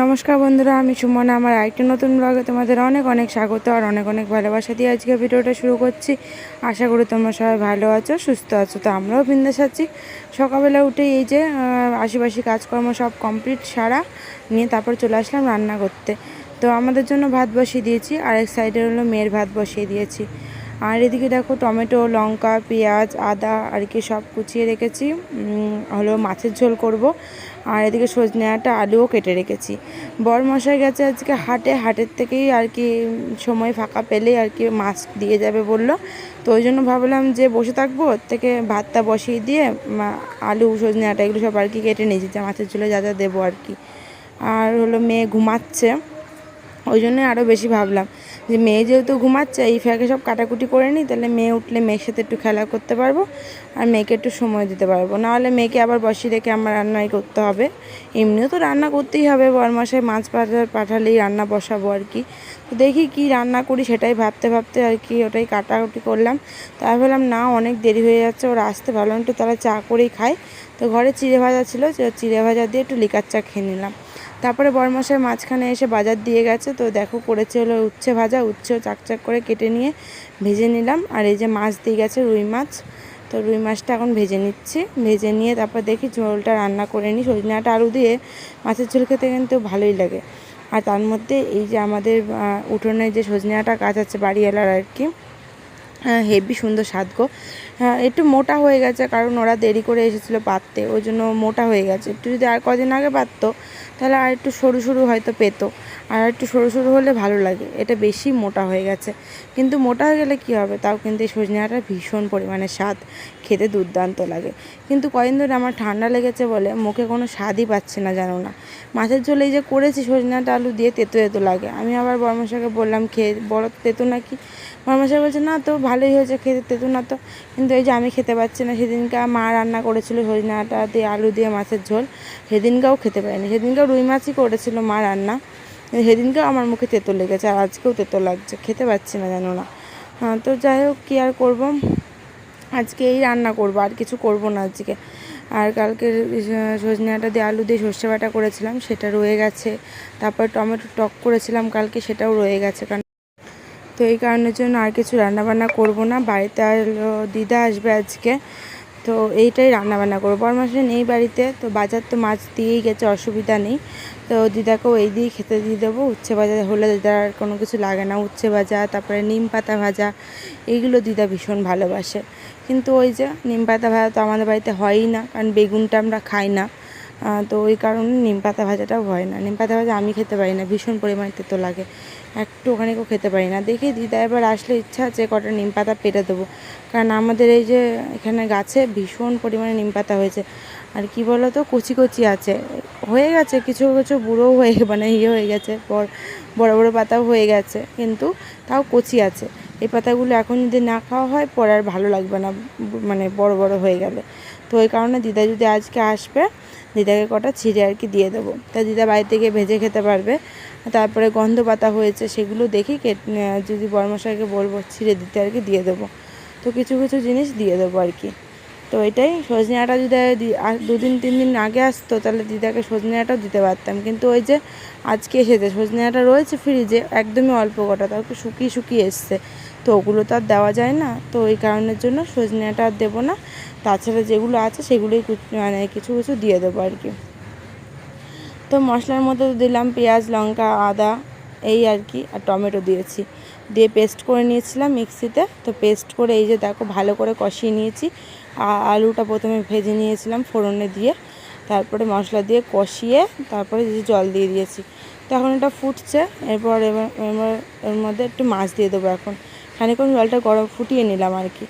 নমস্কার বন্ধুরা, আমি সুমন। আমার আরেকটি নতুন ব্লগে তোমাদের অনেক অনেক স্বাগত আর অনেক অনেক ভালোবাসা দিয়ে আজকে ভিডিওটা শুরু করছি। আশা করি তোমরা সবাই ভালো আছো, সুস্থ আছো। তো আমরাও বিন্দাস আছি। সকালবেলা উঠে এই যে আশেপাশে কাজকর্ম সব কমপ্লিট সারা নিয়ে তারপর চলে আসলাম রান্না করতে। তো আমাদের জন্য ভাত বসিয়ে দিয়েছি, আর এক সাইডে হলো মেয়ের ভাত বসিয়ে দিয়েছি। আর এদিকে দেখো টমেটো, লঙ্কা, পেঁয়াজ, আদা, আর কি সব কুচিয়ে রেখেছি। হলো মাছের ঝোল করব। আর এদিকে সজনে আটা, আলুও কেটে রেখেছি। মশাই গেছে আজকে হাটে। হাটের থেকেই আর কি সময় ফাঁকা পেলেই আর কি মাছ দিয়ে যাবে বলল। তো ওই জন্য ভাবলাম যে বসে থাকব, ওর থেকে ভাতটা বসিয়ে দিয়ে আলু, সজনে আটা এগুলো সব আর কি কেটে নিয়েছি। যা মাছের ঝোলে যা যা দেবো আর কি। আর হলো মেয়ে ঘুমাচ্ছে। ওই জন্যই আরও বেশি ভাবলাম। যে মেয়ে যেহেতু ঘুমাচ্ছে, এই ফাঁকে সব কাটাকুটি করে নিই তাহলে মেয়ে উঠলে মেয়ের সাথে একটু খেলা করতে পারব আর মেয়েকে একটু সময় দিতে পারব। নাহলে মেয়েকে আবার বসিয়ে রেখে আমার রান্নাই করতে হবে। এমনিও তো রান্না করতেই হবে বরমাসায় মাছ পাঠা, পাঠালেই রান্না বসাবো আর কি। তো দেখি কি রান্না করি সেটাই ভাবতে ভাবতে আর কি ওটাই কাটাকুটি করলাম। তাই ভাবলাম, না, অনেক দেরি হয়ে যাচ্ছে, ওরা আসতে ভালো একটু তারা চা করেই খায় তো ঘরে চিড়ে ভাজা ছিল চিড়ে ভাজা দিয়ে একটু লিকার চা খেয়ে নিলাম। তারপরে বরমাসের মাঝখানে এসে বাজার দিয়ে গেছে, তো দেখো করেছে হলো উচ্ছে ভাজা, উচ্ছেও চাকচাক করে কেটে নিয়ে ভেজে নিলাম। আর এই যে মাছ দিয়ে গেছে রুই মাছ, তো রুই মাছটা এখন ভেজে নিচ্ছি। ভেজে নিয়ে তারপর দেখি ঝোলটা রান্না করে নিই। সজনে আটা আলু দিয়ে মাছের ঝোল খেতে কিন্তু ভালোই লাগে। আর তার মধ্যে এই যে আমাদের উঠোনে যে সজনে আটা গাছ আছে বাড়িওয়ালার আর কি হেভি সুন্দর স্বাদ গো। হ্যাঁ একটু মোটা হয়ে গেছে, কারণ ওরা দেরি করে এসেছিল পাততে, ওই জন্য মোটা হয়ে গেছে। একটু যদি আর কদিন আগে পাততো, তাহলে আর একটু সরু সরু হয়তো পেতো, আর একটু সরু সরু হলে ভালো লাগে, এটা বেশি মোটা হয়ে গেছে। কিন্তু মোটা হয়ে গেলে কি হবে? তাও কিন্তু এই সজনে ভীষণ পরিমাণে স্বাদ, খেতে দুর্দান্ত লাগে। কিন্তু কদিন ধরে আমার ঠান্ডা লেগেছে বলে মুখে কোনো স্বাদই পাচ্ছি না, জানো না। মাছের ঝোলে যে করেছি সজনে আলু দিয়ে, তেতো তেতো লাগে। আমি আবার বর্মশাকে বললাম, খেয়ে বড় তেতো নাকি? বর্মশাই বলছে, না তো ভালোই হয়েছে খেতে তেতো না তো। কিন্তু এই যে আমি খেতে পাচ্ছি না, সেদিনকে মা রান্না করেছিল সজনে আটা দিয়ে আলু দিয়ে মাছের ঝোল, সেদিনকেও খেতে পারিনি সেদিনকেও রুই মাছই করেছিল মা রান্না। সেদিনকেও আমার মুখে তেতো লেগেছে, আর আজকেও তেতো লাগছে, খেতে পাচ্ছি না জানো না। হ্যাঁ তো যাই হোক, কী আর করব? আজকে এই রান্না করব, আর কিছু করব না আজকে। আর কালকে সজনে আটা দিয়ে আলু দিয়ে সর্ষে বাটা করেছিলাম, সেটা রয়ে গেছে। তারপর টমেটো টক করেছিলাম কালকে, সেটাও রয়ে গেছে, কারণ তো এই কারণের জন্য আর কিছু রান্নাবান্না করব না। বাড়িতে আর দিদা আসবে আজকে। তো এইটাই রান্নাবান্না করব। বরমাসে নেই বাড়িতে, তো বাজার তো মাছ দিয়েই গেছে, অসুবিধা নেই। তো দিদাকেও এই দিয়েই খেতে দিয়ে দেবো। উচ্ছে ভাজা হলে দিদার আর কোনো কিছু লাগে না। উচ্ছে ভাজা, তারপরে নিম পাতা ভাজা, এইগুলো দিদা ভীষণ ভালোবাসে। কিন্তু ওই যে নিম পাতা ভাজা তো আমাদের বাড়িতে হয়ই না, কারণ বেগুনটা আমরা খাই না। তো ওই কারণে নিম পাতা ভাজাটাও হয় না। নিম পাতা ভাজা আমি খেতে পারি না, ভীষণ পরিমাণে তেতো লাগে। একটু ওখানেও খেতে পারি না। দেখি দিদা এবার আসলে ইচ্ছা আছে কটা নিম পাতা পেটে দেবো। কারণ আমাদের এই যে এখানে গাছে ভীষণ পরিমাণে নিম পাতা হয়েছে। আর কি বলো তো কচি কচি আছে। হয়ে গেছে, কিছু কিছু বুড়ো হয়ে মানে ইয়ে হয়ে গেছে, বড় বড় বড় পাতাও হয়ে গেছে। কিন্তু তাও কচি আছে। এই পাতাগুলো এখন যদি না খাওয়া হয়, পরে আর ভালো লাগবে না মানে বড় বড় হয়ে গেলে। তো ওই কারণে দিদা যদি আজকে আসবে, দিদাকে কটা ছিঁড়ে আর কি দিয়ে দেবো। তা দিদা বাড়ি থেকে ভেজে খেতে পারবে। তারপরে গন্ধ পাতা হয়েছে, সেগুলো দেখি যদি বর্মশাইকে বলব, ছিঁড়ে দিতে আর কি দিয়ে দেবো। তো কিছু কিছু জিনিস দিয়ে দেবো আর কি। তো এটাই, সজনে আটা যদি দুদিন তিন দিন আগে আসতো, তাহলে দিদাকে সজনে আটাও দিতে পারতাম। কিন্তু ওই যে আজকে এসেছে, সজনে আটা রয়েছে ফ্রিজে একদমই অল্প কটা একটু শুকিয়ে শুকিয়ে এসছে। তো ওগুলো তো আর দেওয়া যায় না, তো ওই কারণের জন্য সজনে আটা আর দেবো না। তাছাড়া যেগুলো আছে, সেগুলোই মানে কিছু কিছু দিয়ে দেবো আর কি। তো মশলার মধ্যে দিলাম পেঁয়াজ, লঙ্কা, আদা, এই আর কি, আর টমেটো দিয়েছি। দিয়ে পেস্ট করে নিয়েছিলাম মিক্সিতে তো। পেস্ট করে এই যে দেখো ভালো করে কষিয়ে নিয়েছি। আলুটা প্রথমে ভেজে নিয়েছিলাম ফোড়নে দিয়ে। তারপরে মশলা দিয়ে কষিয়ে তারপরে যে জল দিয়ে দিয়েছি। তো এখন এটা ফুটছে। এরপর এবার এবার এর মধ্যে একটু মাছ দিয়ে দেবো এখন। খানিকক্ষণ জলটা গরম ফুটিয়ে নিলাম আর কি।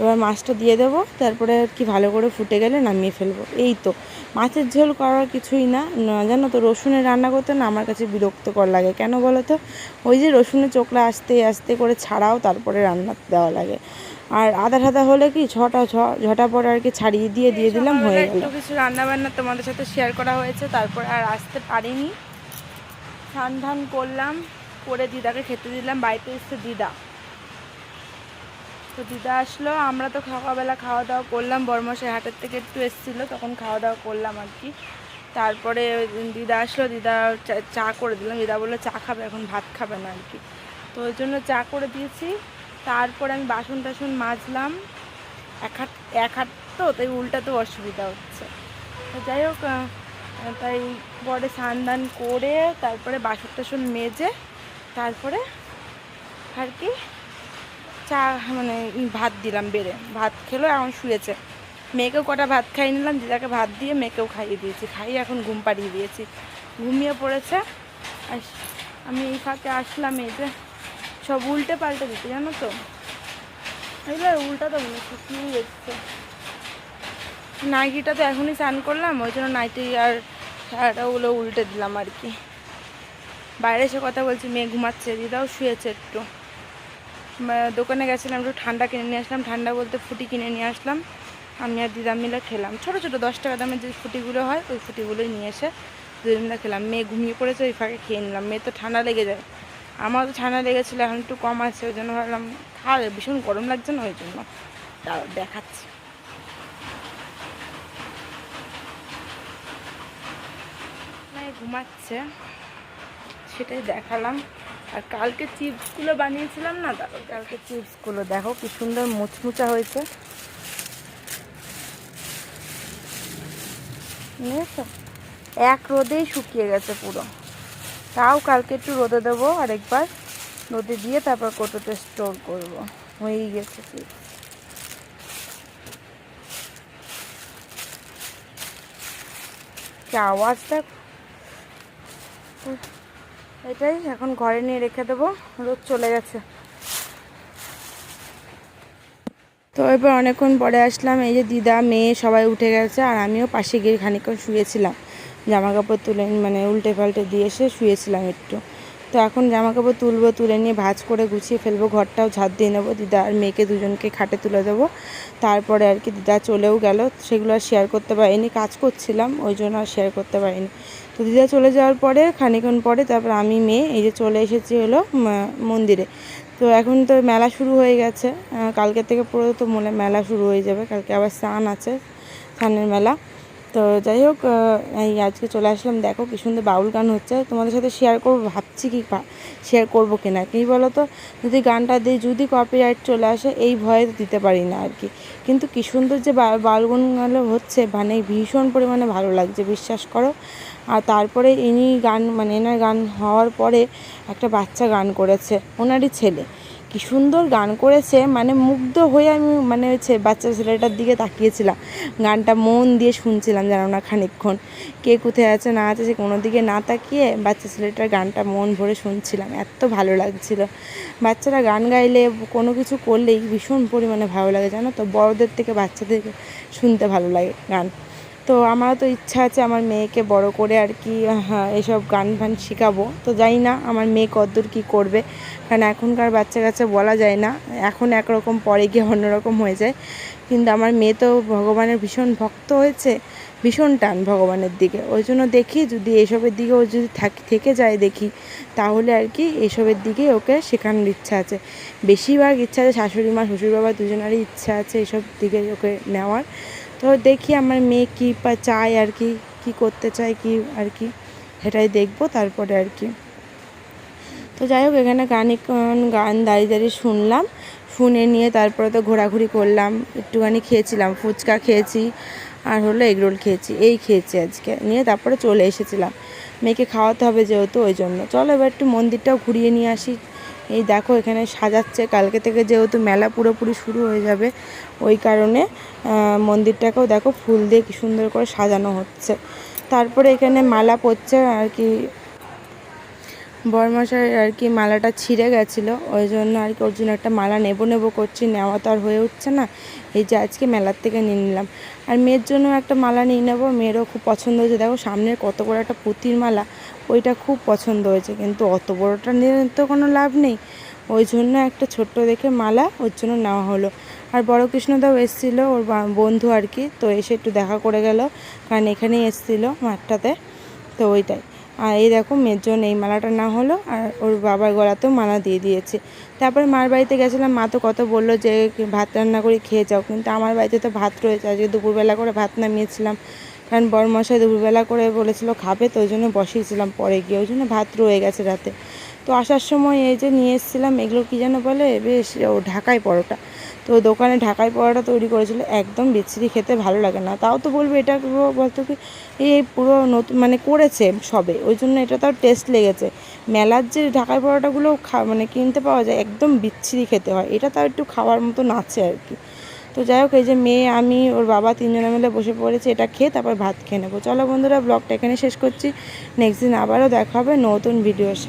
এবার মাছটা দিয়ে দেবো তারপরে আর কি ভালো করে ফুটে গেলে নামিয়ে ফেলব। এই তো মাছের ঝোল করার কিছুই না। না জানো তো রসুনের রান্না করতে না আমার কাছে বিরক্তকর লাগে। কেন বলো তো? ওই যে রসুনের চোখলা আস্তে আস্তে করে ছাড়াও তারপরে রান্না দেওয়া লাগে। আর আদা ঠাদা হলে কি ছটা ছ ঝটা পরে আর কি ছাড়িয়ে দিয়ে দিয়ে দিলাম হয়ে গেল। কিছু রান্না বান্না তোমাদের সাথে শেয়ার করা হয়েছে তারপর আর আসতে পারিনি। স্নান ধান করলাম করে দিদাকে খেতে দিলাম বাড়িতে এসছে দিদা। তো দিদা আসলো, আমরা তো খাওয়াবেলা খাওয়া দাওয়া করলাম বর্মশাই হাটের থেকে একটু এসেছিল, তখন খাওয়া দাওয়া করলাম আর কি। তারপরে দিদা আসলো, দিদা চা- করে দিলাম দিদা বলল চা খাবে, এখন ভাত খাবে না আর কি। তো ওই জন্য চা করে দিয়েছি, তারপরে আমি বাসন টাসন মাজলাম, এক হাত এক হাত তো, তাই উল্টাতেও অসুবিধা হচ্ছে। তো যাই হোক তাই পরে স্নান করে, তারপরে বাসন টাসন মেজে, তারপরে আর কি চা মানে ভাত দিলাম বেড়ে। ভাত খেলো, এখন শুয়েছে। মেয়েকেও কটা ভাত খাইয়ে নিলাম, দিদাকে ভাত দিয়ে মেয়েকেও খাইয়ে দিয়েছি। খাইয়ে এখন ঘুম পাড়িয়ে দিয়েছি। ঘুমিয়ে পড়েছে। আর আমি এই ফাঁকে আসলাম, এই যে সব উল্টে পাল্টে দিতে, জানো তো? এগুলো উল্টা তো মনে শুকিয়ে যাচ্ছে। নাইটিটা তো এখনই স্নান করলাম, ওই জন্য নাইটি আর সারাটা ওগুলো উল্টে দিলাম আর কি। বাইরে এসে কথা বলছি, মেয়ে ঘুমাচ্ছে, দিদাও শুয়েছে একটু। দোকানে গেছিলাম, একটু ঠান্ডা কিনে নিয়ে আসলাম। ঠান্ডা বলতে ফুটি কিনে নিয়ে আসলাম। আমি আর দিদা মিলে খেলাম। ছোটো ছোটো, দশ টাকা দামের যে ফুটিগুলো হয়, ওই ফুটিগুলোই নিয়ে এসে মিলে খেলাম। মেয়ে ঘুমিয়ে পড়েছে, ওই ফাঁকে খেয়ে নিলাম। মেয়ে তো ঠান্ডা লেগে যায়। আমার তো ঠান্ডা লেগেছিলো, এখন একটু কম আছে, ওই জন্য ভাবলাম খাওয়া ভীষণ গরম লাগছে না, ওই জন্য দেখাচ্ছি। ঘুমাচ্ছে, সেটাই দেখালাম। আর কালকে চিপসগুলো বানিয়েছিলাম না দাঁড়াও কালকে চিপসগুলো। দেখো কি সুন্দর মুচমুচা হয়েছে। এক রোদেই শুকিয়ে গেছে পুরো। তাও কালকে একটু রোদে দেবো আরেকবার রোদে দিয়ে তারপর কোটোতে স্টোর করব। হয়েই গেছে চিপস। কি আওয়াজ দেখ এটাই, এখন ঘরে নিয়ে রেখে দেবো। রোদ চলে গেছে। তো এবার অনেকক্ষণ পরে আসলাম, এই যে দিদা, মেয়ে সবাই উঠে গেছে, আর আমিও পাশে গিয়ে খানিকক্ষণ শুয়েছিলাম। জামা কাপড় তুলে মানে উল্টে পাল্টে দিয়ে এসে শুয়েছিলাম একটু। তো এখন জামা কাপড় তুলবো, তুলে নিয়ে ভাজ করে গুছিয়ে ফেলব, ঘরটাও ঝাড় দিয়ে নেব। দিদা আর মেয়েকে দুজনকে খাটে তুলে দেবো। তারপরে আর কি দিদা চলেও গেল। সেগুলো আর শেয়ার করতে পারিনি, কাজ করছিলাম, ওই জন্য আর শেয়ার করতে পারিনি। তো দিদা চলে যাওয়ার পরে, খানিকক্ষণ পরে, তারপর আমি, মেয়ে, এই যে চলে এসেছি হলো মন্দিরে। তো এখন তো মেলা শুরু হয়ে গেছে। কালকে থেকে পুরো তো মনে মেলা শুরু হয়ে যাবে। কালকে আবার স্নান আছে, স্নানের মেলা। তো যাই হোক এই আজকে চলে আসলাম। দেখো কি সুন্দর বাউল গান হচ্ছে। তোমাদের সাথে শেয়ার করব, ভাবছি কি শেয়ার করব কিনা। কি বলো তো যদি গানটা দিই, যদি কপিরাইট চলে আসে, এই ভয়ে দিতে পারি না আর কি। কিন্তু কি সুন্দর যে বাউল গানগুলো হচ্ছে মানে ভীষণ পরিমাণে ভালো লাগছে, বিশ্বাস করো। আর তারপরে ইনি গান মানে এনার গান হওয়ার পরে একটা বাচ্চা গান করেছে, ওনারই ছেলে। কি সুন্দর গান করেছে মানে মুগ্ধ হয়ে আমি মানে হচ্ছে বাচ্চা ছেলেটার দিকে তাকিয়েছিলাম। গানটা মন দিয়ে শুনছিলাম জানো না খানিকক্ষণ। কে কোথায় আছে, না আছে, সে কোনো দিকে না তাকিয়ে বাচ্চা ছেলেটার গানটা মন ভরে শুনছিলাম। এত ভালো লাগছিল। বাচ্চারা গান গাইলে কোনো কিছু করলেই ভীষণ পরিমাণে ভালো লাগে, জানো তো? বড়দের থেকে বাচ্চাদেরকে শুনতে ভালো লাগে গান। তো আমারও তো ইচ্ছা আছে আমার মেয়েকে বড় করে আর কি হ্যাঁ এসব গান ফান শেখাবো। তো জানি না আমার মেয়ে কতদূর কী করবে, কারণ এখনকার বাচ্চা কাচ্চা বলা যায় না, এখন একরকম, পরে গিয়ে অন্যরকম হয়ে যায়। কিন্তু আমার মেয়ে তো ভগবানের ভীষণ ভক্ত হয়েছে, ভীষণ টান ভগবানের দিকে। ওই জন্য দেখি যদি এসবের দিকে ও যদি থাকি, থেকে যায় দেখি, তাহলে আর কি এসবের দিকে ওকে শেখানোর ইচ্ছা আছে। বেশিরভাগ ইচ্ছা আছে শাশুড়ি মা শ্বশুর বাবা দুজনেরই ইচ্ছা আছে এসব দিকে ওকে নেওয়ার। তো দেখি আমার মেয়ে কী চায় আর কি, কী করতে চায়, কি আর কি। সেটাই দেখব, তারপরে আর কি। তো যাই হোক, এখানে গানিক্ষণ গান দাঁড়িয়ে দাঁড়িয়ে শুনলাম। শুনে নিয়ে তারপরে তো ঘোরাঘুরি করলাম। একটুখানি খেয়েছিলাম, ফুচকা খেয়েছি আর হলো এগরোল খেয়েছি, এই খেয়েছি আজকে। নিয়ে তারপরে চলে এসেছিলাম। মেয়েকে খাওয়াতে হবে যেহেতু, ওই জন্য। চলো এবার একটু মন্দিরটাও ঘুরিয়ে নিয়ে আসি। এই দেখো, এখানে সাজাচ্ছে। কালকে থেকে যেহেতু মেলা পুরোপুরি শুরু হয়ে যাবে, ওই কারণে মন্দিরটাকেও দেখো ফুল দিয়ে কি সুন্দর করে সাজানো হচ্ছে। তারপরে এখানে মালা পড়ছে আর কি, বরমশাই আর কি মালাটা ছিঁড়ে গেছিল। ওই জন্য আর কি ওর জন্য একটা মালা নেব নেব করছি, নেওয়া তো আর হয়ে উঠছে না। এই যে আজকে মেলার থেকে নিয়ে নিলাম। আর মেয়ের জন্য একটা মালা নিয়ে নেব। মেয়েরও খুব পছন্দ হয়েছে। দেখো সামনের কত বড় একটা পুঁতির মালা। ওইটা খুব পছন্দ হয়েছে, কিন্তু অত বড়টা নিয়ে তো কোনো লাভ নেই। ওই জন্য একটা ছোট্ট দেখে মালা ওর জন্য নেওয়া হলো। আর বড় কৃষ্ণদাও এসেছিল, ওর বন্ধু আর কি, তো এসে একটু দেখা করে গেল, কারণ এখানেই এসেছিল মাঠটাতে, তো ওইটাই। আর এই দেখো মেয়ের জন্য এই মালাটা না হলো, আর ওর বাবার গলাতেও মালা দিয়ে দিয়েছে। তারপরে মার বাড়িতে গেছিলাম, মা তো কত বলল যে ভাত রান্না করে খেয়ে যাও, কিন্তু আমার বাড়িতে তো ভাত রয়েছে, আজকে দুপুরবেলা করে ভাত নামিয়েছিলাম। কারণ বরমশাই দুপুরবেলা করে বলেছিল, খাবে তো, ওই জন্য বসিয়েছিলাম পরে গিয়ে, ওই জন্য ভাত রয়ে গেছে রাতে। তো আসার সময় এই যে নিয়ে এসেছিলাম, এগুলো কী যেন বলে, বেশ, ও ঢাকাই পরোটা। তো দোকানে ঢাকাই পরোটা তৈরি করেছিল, একদম বিচ্ছিরি খেতে ভালো লাগে না। তাও তো বলবে, এটা বলতো কি এই পুরো নতুন মানে করেছে সবে, ওই জন্য এটা তাও টেস্ট লেগেছে। মেলার যে ঢাকাই পরোটাগুলো খা মানে কিনতে পাওয়া যায়, একদম বিচ্ছিরি খেতে হয়। এটা তাও একটু খাওয়ার মতন আছে আর কি। তো যাই হোক, এই যে মেয়ে, আমি, ওর বাবা তিনজনে মিলে বসে পড়েছি, এটা খেয়ে তারপর ভাত খেয়ে নেব। চলো বন্ধুরা, ব্লগটা এখানে শেষ করছি। নেক্সট দিন আবারও দেখা হবে নতুন ভিডিওর সাথে।